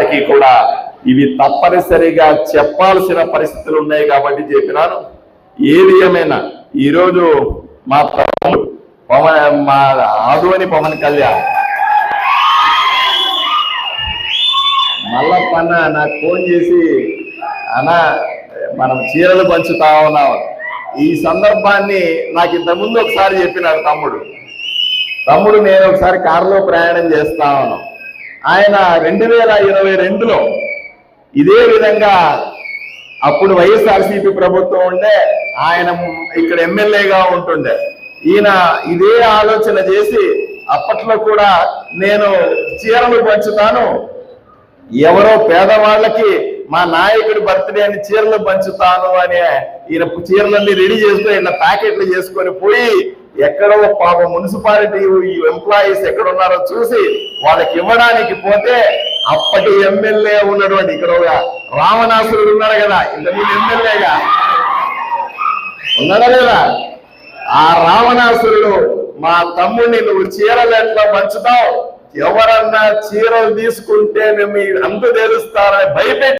ఉన్నప్పటికీ కూడా ఇవి తప్పనిసరిగా చెప్పాల్సిన పరిస్థితులు ఉన్నాయి కాబట్టి చెప్పినాను. ఏది ఏమైనా ఈరోజు మా తమ్ముడు పవన్ మా ఆదువని పవన్ కళ్యాణ్. మల్లప్పన్న నాకు ఫోన్ చేసి అన్న మనం చీరలు పంచుతా ఉన్నాం. ఈ సందర్భాన్ని నాకు ఇంతకుముందు ఒకసారి చెప్పినాడు తమ్ముడు. తమ్ముడు నేను ఒకసారి కారులో ప్రయాణం చేస్తా ఉన్నాం. ఆయన రెండు వేల ఇరవై రెండులో ఇదే విధంగా అప్పుడు వైఎస్ఆర్సీపీ ప్రభుత్వం ఉండే ఆయన ఇక్కడ ఎమ్మెల్యేగా ఉంటుండే. ఈయన ఇదే ఆలోచన చేసి అప్పట్లో కూడా నేను చీరలు పంచుతాను ఎవరో పేదవాళ్ళకి మా నాయకుడి బర్త్డే అని చీరలు పంచుతాను అని ఈయన చీరలన్నీ రెడీ చేస్తూ ఈయన ప్యాకెట్లు చేసుకొని పోయి ఎక్కడో పాప మున్సిపాలిటీ ఎంప్లాయీస్ ఎక్కడ ఉన్నారో చూసి వాళ్ళకి ఇవ్వడానికి పోతే అప్పటి ఎమ్మెల్యే ఉన్నటువంటి ఇక్కడ ఒక రావణాసురుడు ఉన్నాడు కదా ఇంతకుముందు ఎమ్మెల్యేగా. ఉన్నాడా లేదా? ఆ రావణాసురుడు మా తమ్ముడిని నువ్వు చీరలు ఎట్లా పంచుతావు? ఎవరన్నా చీరలు తీసుకుంటే మీ అంత తెలుస్తారని భయపెట్టి